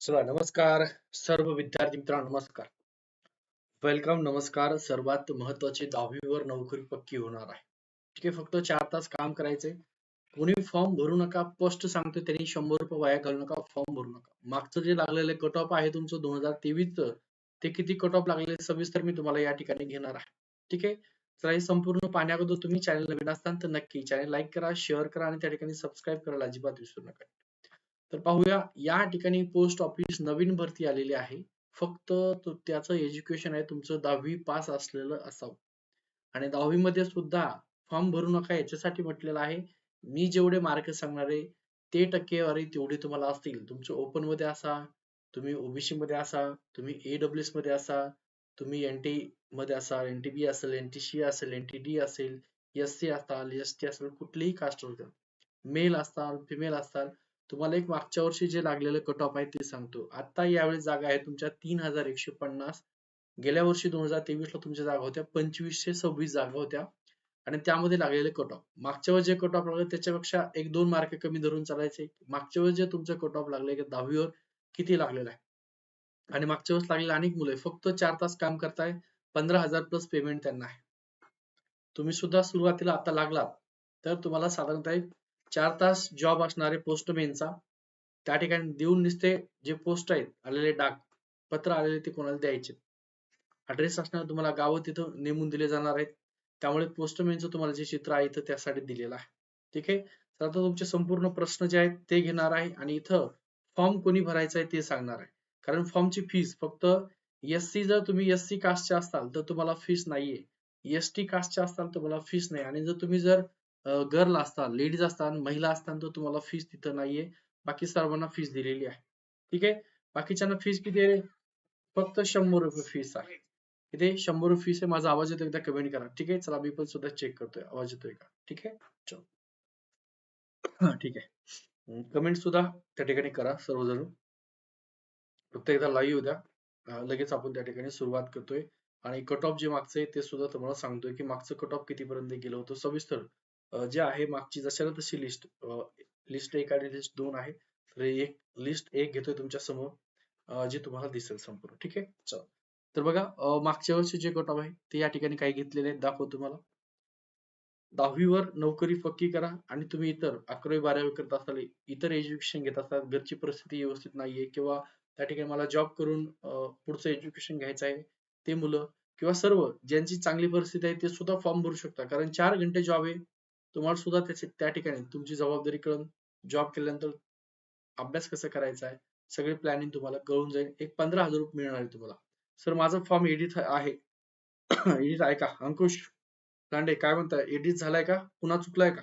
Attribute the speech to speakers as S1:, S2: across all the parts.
S1: चला नमस्कार सर्व विद्यार्थी मित्रांनो नमस्कार. वेलकम नमस्कार. सर्वात महत्त्वाचे दहावीवर नोकरी पक्की होणार आहे. ठीक आहे फक्त चार तास काम करायचे कोणी फॉर्म भरू नका स्पष्ट सांगतो त्यांनी शंभर रुपये वाया घालू नका फॉर्म भरू नका. मागचं जे लागलेलं कट ऑफ आहे तुमचं दोन हजार तेवीस ते किती कट ऑफ लागलेले सविस्तर मी तुम्हाला या ठिकाणी घेणार आहे. ठीक आहे? तर हे संपूर्ण पाहण्याअगोदर तुम्ही चॅनल नवीन असताना तर नक्की चॅनल लाईक करा शेअर करा आणि त्या ठिकाणी सबस्क्राईब करायला अजिबात विसरू नका. तर पाहूया या ठिकाणी पोस्ट ऑफिस नवीन भरती आलेली आहे. फक्त त्याचं एज्युकेशन आहे तुमचं दहावी पास असलेलं असावं. आणि दहावी मध्ये सुद्धा फॉर्म भरू नका याच्यासाठी म्हटलेलं आहे. मी जेवढे मार्क सांगणारे ते टक्केवारी तेवढी तुम्हाला असतील. तुमचं ओपनमध्ये असा तुम्ही ओबीसी मध्ये असा तुम्ही एडब्ल्यूएसमध्ये असा तुम्ही एनटी मध्ये असाल बी असेल एन टी सी असेल एनटीडी असेल एस सी असाल एस टी असेल कुठलीही कास्ट असेल मेल असाल फिमेल असाल तुम्हाला एक मागच्या वर्षी जे लागलेलं कट ऑफ आहे ते सांगतो. आता यावेळी जागा आहे तुमच्या तीन हजार एकशे पन्नास. गेल्या वर्षी दोन हजार तेवीस ला तुमच्या जागा होत्या. पंचवीसशे सव्वीस जागा होत्या. आणि त्यामध्ये लागलेले कट ऑफ मागच्या वेळेस जे कट ऑफ लागले त्याच्यापेक्षा एक दोन मार्क कमी धरून चालायचे. मागच्या वेळेस जे तुमचं कट ऑफ लागले की दहावीवर किती लागलेलं आहे? आणि मागच्या वेळेस लागलेले अनेक मुलं फक्त चार तास काम करताय पंधरा हजार प्लस पेमेंट त्यांना आहे. तुम्ही सुद्धा सुरुवातीला आता लागलात तर तुम्हाला साधारणतः एक चार तास जॉब असणारे पोस्टमॅनचा त्या ठिकाणी देऊन निसते जे पोस्ट आहेत आलेले डाक पत्र आलेले ते कोणाला द्यायचे? ऍड्रेस असणार तुम्हाला गावं तिथं नेमून दिले जाणार आहेत. त्यामुळे पोस्टमॅनचं तुम्हाला जे चित्र आहे इथं त्यासाठी दिलेलं आहे. ठीक आहे? तर आता तुमचे संपूर्ण प्रश्न जे आहेत ते घेणार आहे आणि इथं फॉर्म कोणी भरायचा आहे ते सांगणार आहे. कारण फॉर्मची फीस फक्त एस सी जर तुम्ही एस सी कास्टचे असाल तर तुम्हाला फीस नाहीये. एस टी कास्टचे असाल तर तुम्हाला फीस नाही. आणि जर तुम्ही जर गर्ल असतात लेडीज असतात महिला असतात तर तुम्हाला फीस तिथं नाहीये. बाकी सर्वांना फीस दिलेली आहे. ठीक आहे? बाकीच्यांना फीस किती आहे फक्त शंभर रुपये फीस आहे. इथे शंभर रुपये फीस आहे. माझा आवाज येतो एकदा कमेंट करा. ठीक आहे? चला मी पण सुद्धा चेक करतोय. आवाज येतोय का? ठीक आहे? चल. ठीक आहे. कमेंट सुद्धा त्या ठिकाणी करा सर्वजण. फक्त एकदा लाईव्ह द्या. लगेच आपण त्या ठिकाणी सुरुवात करतोय. आणि कट ऑफ जे मागचं आहे ते सुद्धा तुम्हाला सांगतोय की मागचं कट ऑफ कितीपर्यंत गेलं होतं? सविस्तर. जे आहे मागची जशाला तशी लिस्ट लिस्ट एक आणि लिस्ट दोन आहे. तर एक लिस्ट एक घेतोय तुमच्यासमोर जे जी तुम्हाला दिसेल संपूर्ण. ठीक आहे? चल. तर बघा मागच्या वर्षी जे कट ऑफ आहे ते या ठिकाणी काही घेतलेले आहेत. दाखव तुम्हाला. दहावीवर नोकरी पक्की करा आणि तुम्ही इतर अकरावी बारावी करत असाल इतर एज्युकेशन घेत असाल घरची परिस्थिती व्यवस्थित नाहीये किंवा त्या ठिकाणी मला जॉब करून पुढचं एज्युकेशन घ्यायचं आहे ते मुलं किंवा सर्व ज्यांची चांगली परिस्थिती आहे ते सुद्धा फॉर्म भरू शकता. कारण चार घंटे जॉब आहे तुम्हाला सुद्धा त्याचे त्या ठिकाणी तुमची जबाबदारी कळून जॉब केल्यानंतर अभ्यास कसा करायचा आहे सगळे प्लॅनिंग तुम्हाला कळून जाईल. एक पंधरा हजार रुपये मिळणार आहे तुम्हाला. सर माझा फॉर्म एडिट आहे. एडिट आहे का? अंकुश लांडे काय म्हणताय? एडिट झालाय का? पुन्हा चुकलाय का?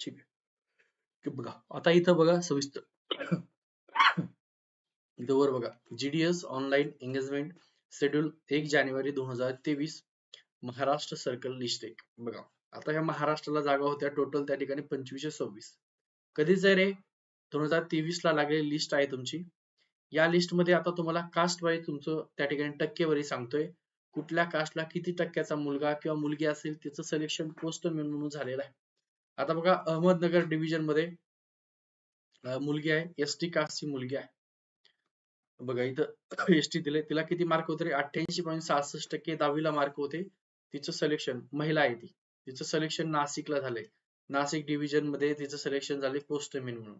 S1: ठीक आहे. बघा आता इथं बघा सविस्तर. इथं वर बघा. जीडीएस ऑनलाईन एंगेजमेंट शेड्यूल एक जानेवारी दोन हजार तेवीस. महाराष्ट्र सर्कल लिस्ट एक. बघा. आता ह्या महाराष्ट्राला जागा होत्या टोटल त्या ठिकाणी पंचवीसशे सव्वीस. कधीच आहे रे? दोन हजार तेवीस ला लागलेली लिस्ट आहे तुमची. या लिस्टमध्ये आता तुम्हाला कास्ट वाईज तुमचं त्या ठिकाणी टक्केवारी सांगतोय. कुठल्या कास्टला किती टक्क्याचा मुलगा किंवा मुलगी असेल त्याचं सिलेक्शन पोस्ट म्हणून झालेलं आहे. आता बघा अहमदनगर डिव्हिजनमध्ये मुलगी आहे. एस टी कास्टची मुलगी आहे. बघा इथं एस टी दिले तिला किती मार्क होते अठ्ठ्याऐंशी पॉईंट सहासष्ट टक्के दहावीला मार्क होते. तिचं सिलेक्शन महिला आहे ती. तिचं सिलेक्शन नाशिकला झालंय. नाशिक डिव्हिजनमध्ये तिचं सिलेक्शन झाले पोस्टमेन म्हणून.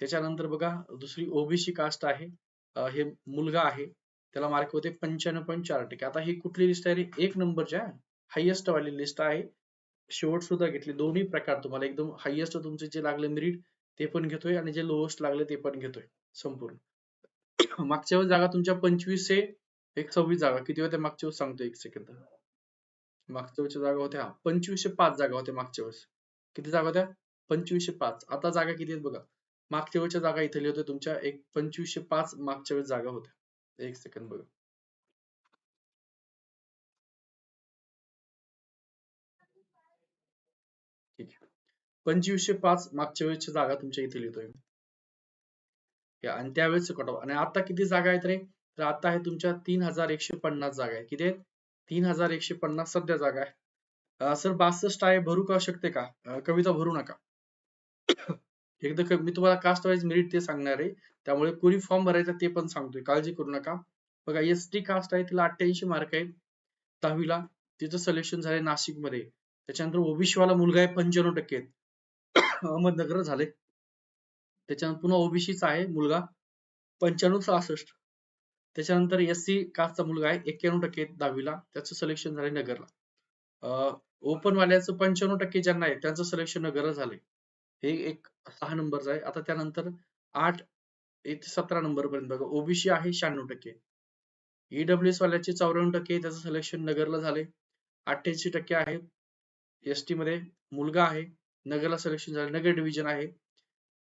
S1: त्याच्यानंतर बघा दुसरी ओबीसी कास्ट आहे. हे मुलगा आहे. त्याला मार्क होते पंच्याण्णव पॉईंट चार टक्के. आता ही कुठली लिस्ट आहे रे? एक नंबरच्या हायएस्ट वाली लिस्ट आहे. शेवट सुद्धा घेतली. दोन्ही प्रकार तुम्हाला एकदम हायएस्ट तुमचे जे लागले मेरिट ते पण घेतोय आणि जे लोएस्ट लागले ते पण घेतोय. संपूर्ण. मागच्या वेळेस जागा तुमच्या पंचवीस पंचवीसशे एक सव्वीस जागा. किती होत्या? मागच्या वेळेस सांगतो एक सेकंद मागच्या वेळेच्या जागा होत्या. पंचवीसशे पाच जागा होत्या मागच्या वेळेस किती जागा होत्या? पंचवीसशे पाच. आता जागा किती आहेत बघा. मागच्या वेळच्या जागा इथे होत्या तुमच्या एक पंचवीसशे पाच मागच्या वेळेस जागा होत्या. एक सेकंद बघा. ठीक आहे. पंचवीसशे पाच मागच्या वेळेच्या जागा तुमच्या इथे लिहितोय आणि त्यावेळेस कट ऑफ आणि आता किती जागा आहेत रे? तर आता आहे तुमच्या तीन हजार एकशे पन्नास जागा आहे किती आहेत? तीन हजार एकशे पन्नास सध्या जागा आहे सर बासष्ट आहे भरू का शकते का? कविता भरू नका. एकदा मी तुम्हाला कास्ट वाईज मेरिट ते सांगणार आहे. त्यामुळे कोणी फॉर्म भरायचा ते पण सांगतोय. काळजी करू नका. बघा एस टी कास्ट आहे तिला अठ्ठ्याऐंशी मार्क आहे दहावीला तिचं सिलेक्शन झालंय नाशिकमध्ये. त्याच्यानंतर ओबीसी वाला मुलगा आहे पंच्याण्णव टक्के अहमदनगर झाले त्याच्यानंतर पुन्हा ओबीसीचा आहे मुलगा पंच्याण्णव सहासष्ट. त्याच्यानंतर एस सी कास्टचा मुलगा आहे एक्क्याण्णव टक्के दहावीला. त्याचं सिलेक्शन झालंय नगरला. ओपन वाल्याचं पंच्याण्णव टक्के ज्यांना आहे त्यांचं सिलेक्शन नगरला झालंय. हे एक सहा नंबरचं आहे. आता त्यानंतर आठ ते सतरा नंबर पर्यंत बघा. ओबीसी आहे शहाण्णव टक्के. ईडब्ल्यूएस वाल्याचे चौऱ्याण्णव टक्के त्याचं सिलेक्शन नगरला झाले अठ्ठ्याऐंशी टक्के आहे. एस टी मध्ये मुलगा आहे नगरला सिलेक्शन झाले नगर डिव्हिजन आहे.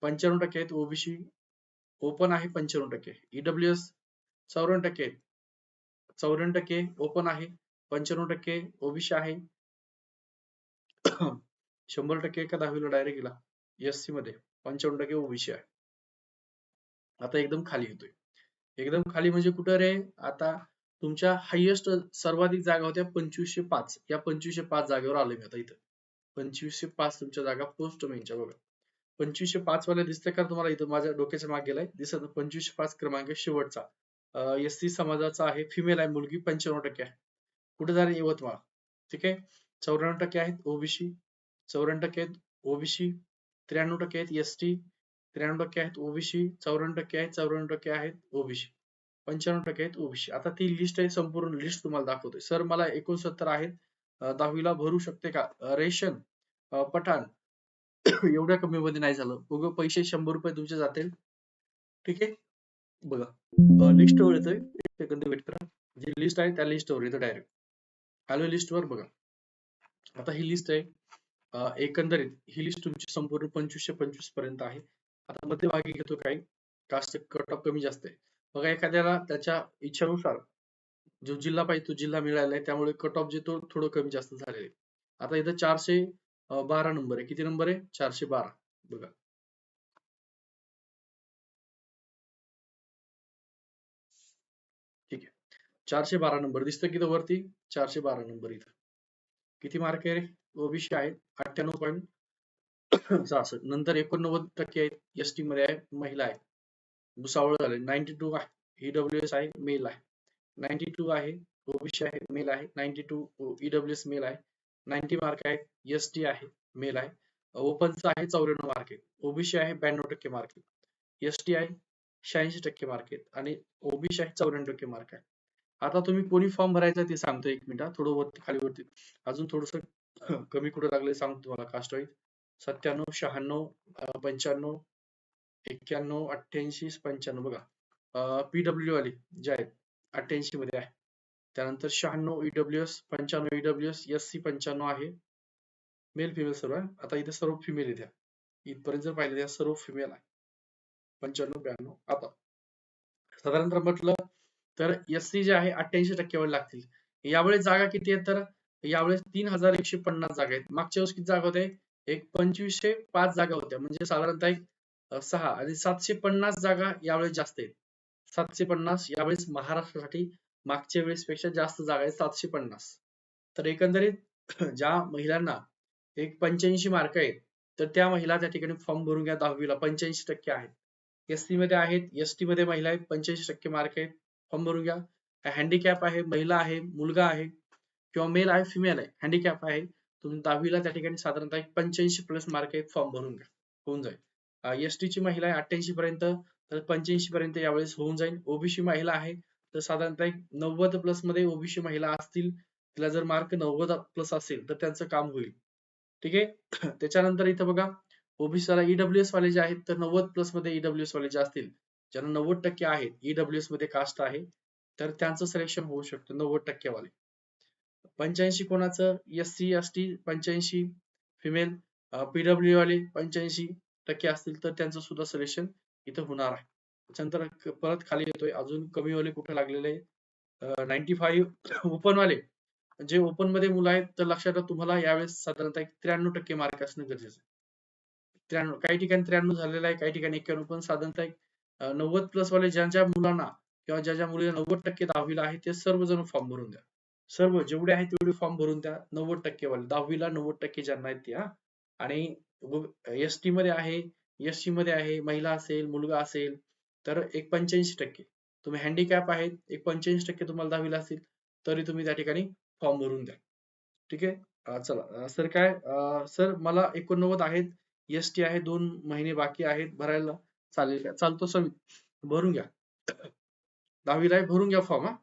S1: पंच्याण्णव टक्के आहेत ओबीसी ओपन आहे पंच्याण्णव टक्के. ईडब्ल्यूएस चौऱ्याण्णव टक्के. चौऱ्याण्णव टक्के ओपन आहे. पंच्याण्णव टक्के ओबीसी आहे. शंभर टक्के एका दहावीला डायरेक्ट गेला. एस सी मध्ये पंच्याण्णव टक्के ओबीसी आहे. आता एकदम खाली येतोय. एकदम खाली म्हणजे कुठं रे? आता तुमच्या हायएस्ट सर्वाधिक जागा होत्या पंचवीसशे पाच. या पंचवीसशे पाच जागेवर आलोय मी आता इथं. पंचवीसशे पाच तुमच्या जागा पोस्ट मेनच्या बघा. पंचवीसशे पाच वाल्या दिसतंय का तुम्हाला? इथं माझ्या डोक्याच्या मागे गेलाय. दिसत पंचवीसशे पाच क्रमांक शेवटचा. एस सी समाजाचा आहे. फिमेल आहे. मुलगी पंच्याण्णव टक्के आहे. कुठे झाले यवतमाळ. ठीक आहे? चौऱ्याण्णव टक्के आहेत ओबीसी चौऱ्याण्णव टक्के आहेत ओबीसी त्र्याण्णव टक्के आहेत एस टी त्र्याण्णव टक्के आहेत ओबीसी चौऱ्याण्णव टक्के आहेत. चौऱ्याण्णव टक्के आहेत ओबीसी पंच्याण्णव टक्के आहेत ओबीसी आता ती लिस्ट आहे. संपूर्ण लिस्ट तुम्हाला दाखवतोय. सर मला एकोणसत्तर आहेत. दहावीला भरू शकते का? रेशन पठाण. एवढ्या कमी मध्ये नाही झालं. उग पैसे शंभर रुपये तुमचे जातील. ठीक आहे? बघा. लिस्ट वर येतोय. एक सेकंद वेट करा. जी लिस्ट आहे त्या लिस्ट वर येतं डायरेक्ट हॅलो लिस्ट वर? बघा. आता ही लिस्ट आहे. एकंदरीत ही लिस्ट तुमची संपूर्ण पंचवीसशे पंचवीसपर्यंत आहे. आता मध्यभागी घेतो काय कास्ट कट ऑफ कमी जास्त आहे. बघा एखाद्याला त्याच्या इच्छेनुसार जो जिल्हा पाहिजे तो जिल्हा मिळाला आहे. त्यामुळे कट ऑफ जे तो थोडं कमी जास्त झालेले आहे. आता इथं चारशे बारा नंबर आहे. किती नंबर आहे? चारशे बारा. बघा. चारशे बारा नंबर. दिसतं की वरती? चारशे बारा नंबर इथं. किती मार्क आहे रे? ओबीसी आहे. अठ्ठ्याण्णव पॉईंट सहासष्ट. नंतर एकोणनव्वद टक्के आहेत. एस टी मध्ये आहे. महिला आहे. भुसावळ झाले. नाईन्टी टू आहे. ईडब्ल्यू एस आहे. मेल आहे. नाईन्टी टू आहे. ओबीसी आहे. मेल आहे. Ninety two EW S male आहे. नाईन्टी मार्क आहे एस टी आहे. मेल आहे. ओपनचा आहे चौऱ्याण्णव मार्क आहे ओबीसी आहे. ब्याण्णव टक्के मार्क आहे एस टी आहे. शहाऐंशी टक्के मार्क आहेत. आणि ओबीसी आहे चौऱ्याण्णव टक्के मार्क आहे. आता तुम्ही कोणी फॉर्म भरायचा ते सांगतो एक मिनिट थोडं वरती खाली वरती. अजून थोडस कमी कुठं लागले सांगतो तुम्हाला. कास्ट वाईज सत्त्याण्णव शहाण्णव पंच्याण्णव एक्क्याण्णव अठ्ठ्याऐंशी पंच्याण्णव. बघा. पीडब्ल्यू वाले जे आहेत अठ्ठ्याऐंशी मध्ये आहे. त्यानंतर शहाण्णव ईडब्ल्यू एस पंच्याण्णव ईडब्ल्यू एस एस सी पंच्याण्णव आहे. मेल फिमेल सर्व आहे. आता इथे सर्व फिमेल येत्या. इथपर्यंत जर पाहिलं सर्व फिमेल आहे. पंच्याण्णव ब्याण्णव. आता साधारणतः म्हटलं तर एस सी जे आहे अठ्ठ्याऐंशी टक्क्यावर लागतील. यावेळेस जागा किती आहेत तर यावेळेस तीन हजार एकशे पन्नास जागा आहेत. मागच्या वर्षी किती जागा होते एक पंचवीसशे पाच जागा होत्या. म्हणजे साधारणतः एक सहा आणि सातशे पन्नास जागा यावेळेस जास्त आहेत. सातशे पन्नास यावेळेस महाराष्ट्रासाठी मागच्या वेळेस पेक्षा जास्त जागा आहेत सातशे पन्नास. तर एकंदरीत ज्या महिलांना एक पंच्याऐंशी मार्क आहेत तर त्या महिला त्या ठिकाणी फॉर्म भरून घ्या. दहावीला पंच्याऐंशी टक्के आहेत. एसमध्ये आहेत. एसटी मध्ये महिला आहेत. पंच्याऐंशी टक्के मार्क आहेत. फॉर्म भरून घ्या हँडिकॅप आहे महिला आहे मुलगा आहे किंवा मेल आहे फिमेल आहे हँडिकॅप आहे तुम्ही दहावीला त्या ठिकाणी साधारणतः एक पंच्याऐंशी प्लस मार्क आहे फॉर्म भरून घ्या. होऊन जाईल. एस ची महिला आहे अठ्ठ्याऐंशी पर्यंत तर पंच्याऐंशी पर्यंत यावेळेस होऊन जाईल. ओबीसी महिला आहे तर साधारणतः एक नव्वद प्लसमध्ये ओबीसी महिला असतील तिला जर मार्क नव्वद प्लस असेल तर त्यांचं काम होईल. ठीक आहे? त्याच्यानंतर इथं बघा ओबीसीला ईडब्ल्यूएस वाले जे आहेत तर नव्वद प्लसमध्ये ईडब्ल्यूएस वाले जे असतील ज्यांना नव्वद टक्के आहेत ईडब्ल्यूएसमध्ये कास्ट आहे तर त्यांचं सिलेक्शन होऊ शकतं नव्वद टक्के वाले पंच्याऐंशी कोणाचं? एस सी एस टी पंच्याऐंशी. फिमेल पीडब्ल्यू वाले पंच्याऐंशी टक्के असतील तर त्यांचं सुद्धा सिलेक्शन इथं होणार आहे. त्याच्यानंतर परत खाली येतोय. अजून कमी वाले कुठे लागलेले? नाईन्टी फाईव्ह ओपन वाले जे ओपनमध्ये मुलं आहेत तर लक्षात तुम्हाला यावेळेस साधारणतः त्र्याण्णव टक्के मार्क असणं गरजेचं आहे. त्र्याण्णव काही ठिकाणी त्र्याण्णव झालेलं आहे काही ठिकाणी एक्क्याण्णव पण साधारणतः नव्वद प्लस वाले ज्या ज्या मुलांना किंवा ज्या ज्या मुलीला नव्वद टक्के दहावीला आहे ते सर्वजण फॉर्म भरून द्या. सर्व जेवढे आहेत तेवढे फॉर्म भरून द्या. नव्वद टक्के वाले दहावीला नव्वद टक्के ज्यांना आहेत त्या आणि एस टी मध्ये आहे एस सी मध्ये आहे महिला असेल मुलगा असेल तर एक पंच्याऐंशी टक्के. तुम्ही हँडिकॅप आहेत एक पंच्याऐंशी टक्के तुम्हाला दहावीला असतील तरी तुम्ही त्या ठिकाणी फॉर्म भरून द्या. ठीक आहे? चला. सर काय? सर मला एकोणनव्वद आहेत एस टी आहे दोन महिने बाकी आहेत भरायला. चालेल का? चालतो सर भरून घ्या. दहावीला आहे भरून घ्या फॉर्म हा.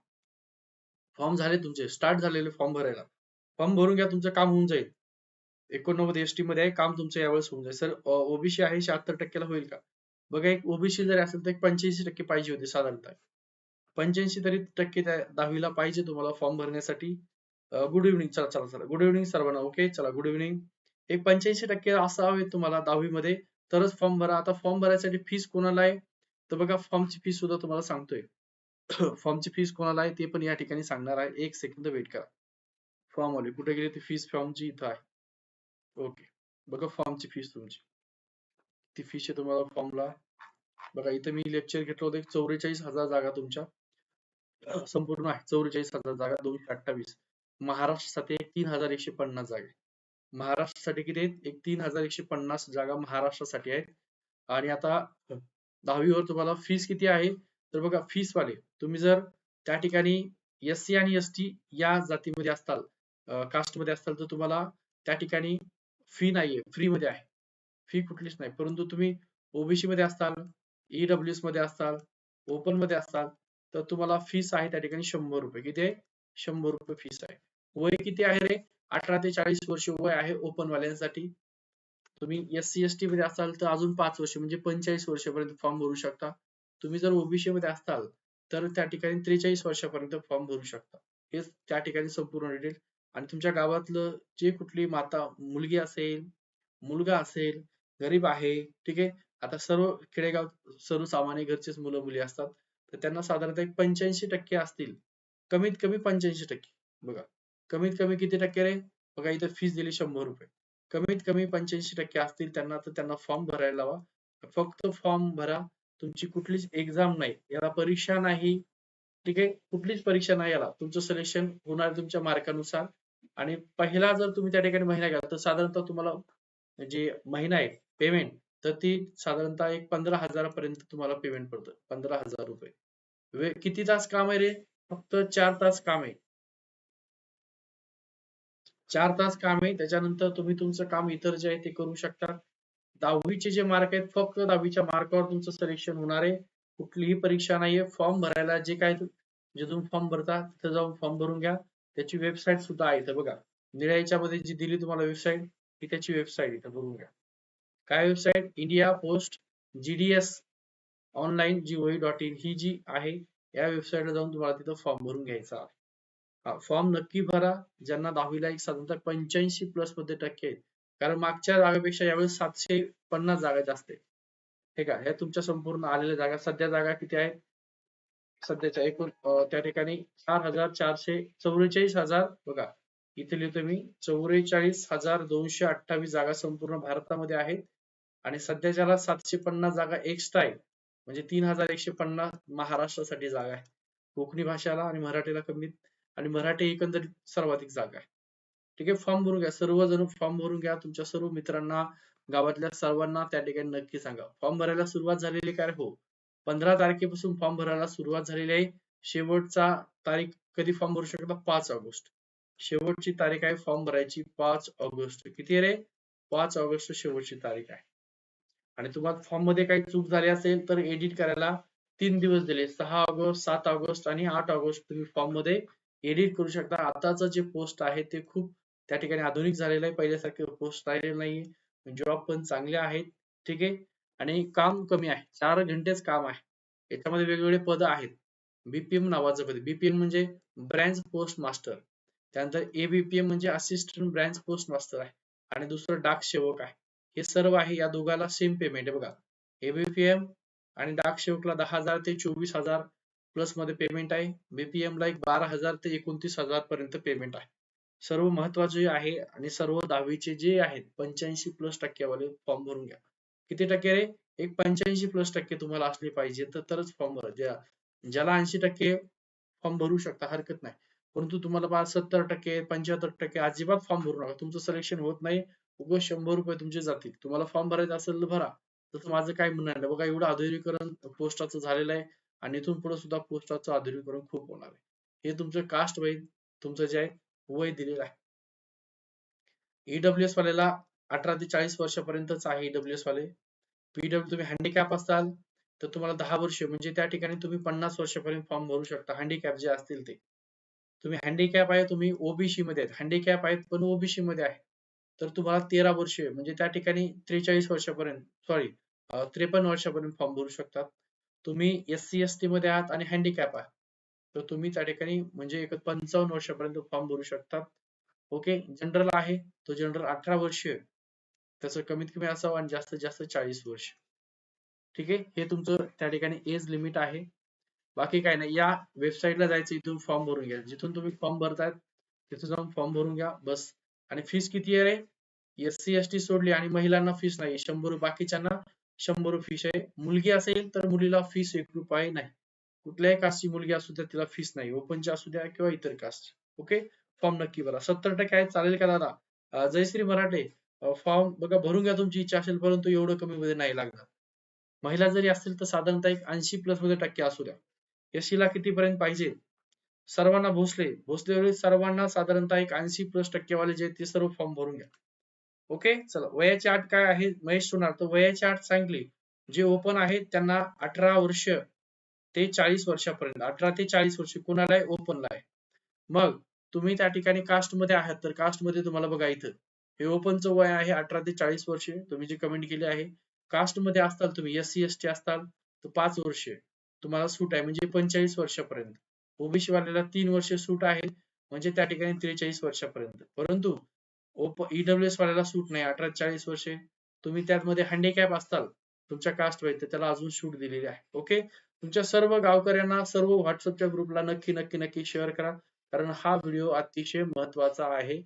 S1: फॉर्म झाले तुमचे. स्टार्ट झालेले फॉर्म भरायला. फॉर्म भरून घ्या तुमचं काम होऊन जाईल. एकोणनव्वद एस टी मध्ये आहे काम तुमचं यावेळेस होऊन जाईल. सर ओबीसी आहे शहात्तर टक्क्याला होईल का? बघा एक ओबीसी जरी असेल तर एक पंच्याऐंशी टक्के पाहिजे होते साधारणतः. पंच्याऐंशी तरी टक्के दहावीला पाहिजे तुम्हाला फॉर्म भरण्यासाठी. गुड इव्हनिंग चला चला चला. गुड इव्हनिंग सर्वांना. ओके चला गुड इव्हनिंग एक पंच्याऐंशी टक्के असावे तुम्हाला दहावीमध्ये तरच फॉर्म भरा. आता फॉर्म भरायसाठी फीस कोणाला आहे? तर बघा फॉर्मची फीस सुद्धा तुम्हाला सांगतोय. फॉर्मची फीस कोणाला आहे? ते पण या ठिकाणी सांगणार आहे. एक सेकंद वेट करा. फॉर्म आले कुठे गेली ती फीस फॉर्मची इथं आहे. ओके बघा फॉर्मची फीस तुमची. ती फीस आहे तुम्हाला फॉर्मला बघा इथं मी लेक्चर घेतलं होतं. चौवेचाळीस हजार जागा तुमच्या. संपूर्ण आहे. चौवेचाळीस हजार जागा दोनशे अठ्ठावीस. महाराष्ट्रासाठी तीन हजार एकशे पन्नास जागा. महाराष्ट्रासाठी किती आहेत? एक तीन हजार एकशे पन्नास जागा महाराष्ट्रासाठी आहेत. आणि आता दहावीवर तुम्हाला फीस किती आहे? तर बघा फीस वाले तुम्ही जर त्या ठिकाणी एस सी आणि एस टी या जातीमध्ये असताल कास्टमध्ये असताल तर तुम्हाला त्या ठिकाणी फी नाहीये फ्री मध्ये आहे. फी कुठलीच नाही. परंतु तुम्ही ओबीसी मध्ये असताल ईडब्ल्यू एसमध्ये असताल ओपनमध्ये असताल तर तुम्हाला फीस आहे त्या ठिकाणी शंभर रुपये. किती आहे? शंभर रुपये फीस आहे. वय किती आहे रे? अठरा ते चाळीस वर्ष वय आहे ओपन वाल्यांसाठी. तुम्ही एस सी एस टी मध्ये असाल तर अजून पाच वर्ष म्हणजे पंचेचाळीस वर्षापर्यंत फॉर्म भरू शकता. तुम्ही जर ओबीसी मध्ये असाल तर त्या ठिकाणी त्रेचाळीस वर्षापर्यंत फॉर्म भरू शकता. हे त्या ठिकाणी संपूर्ण डिटेल आणि तुमच्या गावातलं जे कुठली माता मुलगी असेल मुलगा असेल गरीब आहे ठीक आहे? आता सर्व खेडेगाव सर्वसामान्य घरचेच मुलं मुली असतात. तर त्यांना साधारणतः पंच्याऐंशी टक्के असतील. कमीत कमी पंच्याऐंशी टक्के. बघा. कमीत कमी किती टक्के रे? बघा इथं फीस दिली शंभर रुपये. कमीत कमी पंच्याऐंशी टक्के असतील त्यांना तर त्यांना फॉर्म भरायला लावा. फक्त फॉर्म भरा. तुमची कुठलीच एक्झाम नाही. याला परीक्षा नाही. ठीक आहे? कुठलीच परीक्षा नाही याला. तुमचं सिलेक्शन होणार तुमच्या मार्कानुसार. आणि पहिला जर तुम्ही त्या ठिकाणी महिना घ्याल तर साधारणतः तुम्हाला जे महिना आहे पेमेंट तर ती साधारणतः एक पंधरा हजारापर्यंत तुम्हाला पेमेंट पडतं. पंधरा हजार रुपये. किती तास काम आहे रे? फक्त चार तास काम आहे. चार तास काम आहे. त्याच्यानंतर तुम्ही तुमचं काम इतर जे आहे ते करू शकता. दहावीचे जे मार्क आहेत फक्त दहावीच्या मार्कावर तुमचं सिलेक्शन होणार आहे. कुठलीही परीक्षा नाहीये. फॉर्म भरायला जे काय जे तुम्ही फॉर्म भरता तिथे जाऊन फॉर्म भरून घ्या. त्याची वेबसाईट सुद्धा आहे बघा. निळ्या याच्यामध्ये जी दिली तुम्हाला वेबसाईट ही त्याची वेबसाईट इथं बघून घ्या. काय website India post GDS online gov dot in ही जी आहे या वेबसाईटला जाऊन तुम्हाला तिथं फॉर्म भरून घ्यायचा आहे. फॉर्म नक्की भरा. ज्यांना दहावीला एक साधारणतः पंच्याऐंशी प्लसमध्ये टक्के आहेत. कारण मागच्या जागेपेक्षा यावेळेस सातशे पन्नास जागा जास्त आहे हे का? ह्या तुमच्या संपूर्ण आलेल्या जागा सध्या जागा किती आहेत? सध्याच्या एकूण त्या ठिकाणी चार हजार चारशे चौवेचाळीस हजार बघा इथे लिहितो मी चौवेचाळीस हजार दोनशे अठ्ठावीस जागा संपूर्ण भारतामध्ये आहेत. आणि सध्याच्याला सातशे पन्नास जागा एक्स्ट्रा आहे म्हणजे तीन हजार एकशे पन्नास महाराष्ट्रासाठी जागा आहे कोकणी भाषेला आणि मराठीला कमी आणि मराठी एकंदरीत सर्वाधिक जागा आहे. ठीक आहे? फॉर्म भरून घ्या. सर्वजण फॉर्म भरून घ्या. तुमच्या सर्व मित्रांना गावातल्या सर्वांना त्या ठिकाणी नक्की सांगा. फॉर्म भरायला सुरुवात झालेली काय? हो. पंधरा तारखेपासून फॉर्म भरायला सुरुवात झालेली आहे. शेवटचा तारीख कधी फॉर्म भरू शकता? पाच ऑगस्ट. शेवटची तारीख आहे फॉर्म भरायची पाच ऑगस्ट. किती रे? पाच ऑगस्ट शेवटची तारीख आहे. आणि तुम्हाला फॉर्ममध्ये काही चूक झाली असेल तर एडिट करायला तीन दिवस दिले. सहा ऑगस्ट सात ऑगस्ट आणि आठ ऑगस्ट तुम्ही फॉर्ममध्ये एडिट करू शकता. आताच जे पोस्ट आहे ते खूप त्या ठिकाणी आधुनिक झालेलं आहे. पहिल्यासारखे पोस्ट राहिलेले नाहीये. जॉब पण चांगले आहेत. ठीक आहे? आणि काम कमी आहे. चार घंटेच काम आहे. याच्यामध्ये वेगवेगळे पद आहेत. बीपीएम नावाचं पद. बीपीएम म्हणजे ब्रँच पोस्ट मास्टर त्यानंतर एबीपीएम म्हणजे असिस्टंट ब्रँच पोस्ट मास्टर आहे. आणि दुसरं डाक सेवक आहे. हे सर्व आहे या दोघाला सेम पेमेंट आहे. बघा. एबीपीएम आणि डाक सेवकला दहा हजार ते चोवीस हजार प्लसमध्ये पेमेंट आहे. बीपीएम ला एक बारा हजार ते एकोणतीस हजार पर्यंत पेमेंट आहे. सर्व महत्त्वाचे आहे आणि सर्व दहावीचे जे आहेत पंच्याऐंशी प्लस टक्केवाले फॉर्म भरून घ्या. किती टक्के रे? एक पंच्याऐंशी प्लस टक्के तुम्हाला असले पाहिजे तर तरच फॉर्म भरा. ज्या ज्याला ऐंशी टक्के फॉर्म भरू शकता हरकत नाही. परंतु तुम्हाला पाच सत्तर टक्के पंच्याहत्तर टक्के अजिबात फॉर्म भरू नका. तुमचं सिलेक्शन होत नाही. उगं शंभर रुपये तुमचे जातील. तुम्हाला फॉर्म भरायचा असेल तर भरा. तसं माझं काय म्हणणं आहे बघा एवढं आधुनिकरण पोस्टाचं झालेलं आहे. आणि इथून पुढे सुद्धा पोस्टाचं आधुनिकरण खूप होणार आहे. हे तुमचं कास्ट वाईज तुमचं जे आहे वय दिलेलं आहे. ईडब्ल्यूएस वाल्याला अठरा ते चाळीस वर्षापर्यंतच आहे ईडब्ल्यूएस वाले. पीडब्ल्यू तुम्ही हँडिकॅप असाल तर तुम्हाला दहा वर्ष म्हणजे त्या ठिकाणी तुम्ही पन्नास वर्षापर्यंत फॉर्म भरू शकता. हँडिकॅप जे असतील ते. तुम्ही हँडिकॅप आहे तुम्ही ओबीसी मध्ये आहेत. हँडिकॅप आहेत पण ओबीसी मध्ये आहे. तर तुम्हाला तेरा वर्ष म्हणजे त्या ठिकाणी त्रेचाळीस वर्षापर्यंत सॉरी त्रेपन्न वर्षापर्यंत फॉर्म भरू शकतात. तुम्ही एस सी एस टी मध्ये आहात आणि हँडिकॅप आहात. तर तुम्ही त्या ठिकाणी म्हणजे एक पंचावन्न वर्षापर्यंत फॉर्म भरू शकतात. ओके जनरल आहे. तो जनरल अठरा वर्ष. त्याचं कमीत कमी असावं आणि जास्तीत जास्त चाळीस वर्ष. ठीक आहे हे तुमचं त्या ठिकाणी एज लिमिट आहे. बाकी काय नाही. या वेबसाईटला जायचं इथून फॉर्म भरून घ्या. जिथून तुम्ही फॉर्म भरतायत तिथून जाऊन फॉर्म भरून घ्या. बस. आणि फीस किती आहे रे? एस सी एस टी सोडली आणि महिलांना फीस नाही. शंभर बाकीच्यांना शंभर फीस आहे. मुलगी असेल तर मुलीला फीस एक रुपये नाही. कुठल्याही कास्टची मुलगी असू द्या तिला फीस नाही. ओपनची असू द्या किंवा इतर कास्ट ओके फॉर्म नक्की भरा. सत्तर टक्के आहे चालेल का दादा? जयश्री मराठे फॉर्म बघा भरून घ्या तुमची इच्छा असेल परंतु एवढं कमी मध्ये नाही लागणार. महिला जरी असतील तर साधारणतः एक ऐंशी प्लसमध्ये टक्के असू द्या. एसीला किती पर्यंत पाहिजे? सर्वांना भोसले. भोसले सर्वांना साधारणतः एक ऐंशी प्लस टक्केवाले जे ते सर्व फॉर्म भरून घ्या. ओके? चला वयाची आठ काय आहे? महेश सोनार तर वयाची अट सांगली. जे ओपन आहेत त्यांना अठरा वर्ष ते चाळीस वर्षापर्यंत अठरा ते चाळीस वर्ष कुणाला आहे ओपनला आहे मग तुम्ही त्या ठिकाणी कास्टमध्ये आहात तर कास्टमध्ये तुम्हाला बघा इथं. हे ओपनचं वय आहे अठरा ते चाळीस वर्ष. तुम्ही जे कमेंट केले आहे कास्टमध्ये असताल तुम्ही एस सी एस टी असताल तर पाच वर्ष तुम्हाला सूट आहे. म्हणजे पंचेचाळीस वर्षापर्यंत. ओबीसी वाल्याला तीन वर्ष सूट आहे म्हणजे त्या ठिकाणी त्रेचाळीस वर्षापर्यंत. परंतु ओप ईडब्ल्यूएस वाल्याला सूट नाही. अठरा चाळीस वर्षे. तुम्ही त्यामध्ये हँडिकॅप असताल तुमच्या कास्ट वाईज तर त्याला अजून सूट दिलेली आहे. ओके तुमच्या सर्व गावकऱ्यांना सर्व व्हॉट्सअपच्या ग्रुपला नक्की नक्की नक्की शेअर करा. कारण हा व्हिडिओ अतिशय महत्त्वाचा आहे.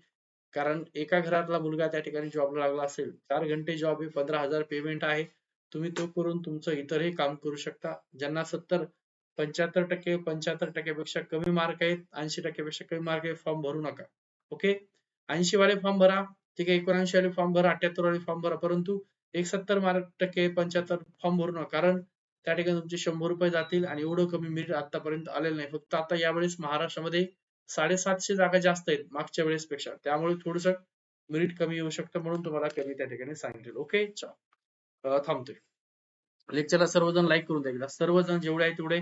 S1: कारण एका घरातला मुलगा त्या ठिकाणी जॉबला लागला असेल चार घंटे जॉब हे पंधरा हजार पेमेंट आहे. तुम्ही तो करून तुमचं इतरही काम करू शकता. ज्यांना सत्तर पंच्याहत्तर टक्के पंच्याहत्तर टक्क्यापेक्षा कमी मार्क आहेत ऐंशी टक्क्यापेक्षा कमी मार्क आहे फॉर्म भरू नका. ओके ऐंशी वाले फॉर्म भरा ठीक आहे एकोणऐंशी वाले फॉर्म भरा अठ्याहत्तर वाले फॉर्म भरा परंतु एक सत्तर मार्क टक्के पंच्याहत्तर फॉर्म भरू नका कारण त्या ठिकाणी तुमचे शंभर रुपये जातील आणि एवढं कमी मेरिट आतापर्यंत आलेलं नाही. फक्त आता यावेळेस महाराष्ट्रामध्ये साडेसातशे जागा जास्त आहेत मागच्या वेळेस पेक्षा त्यामुळे थोडस मेरिट कमी येऊ शकतं म्हणून तुम्हाला कमी त्या ठिकाणी सांगितले ओके थांबतोय. लेक्चरला सर्वजण लाईक करून द्या सर्वजण जेवढे आहे तेवढे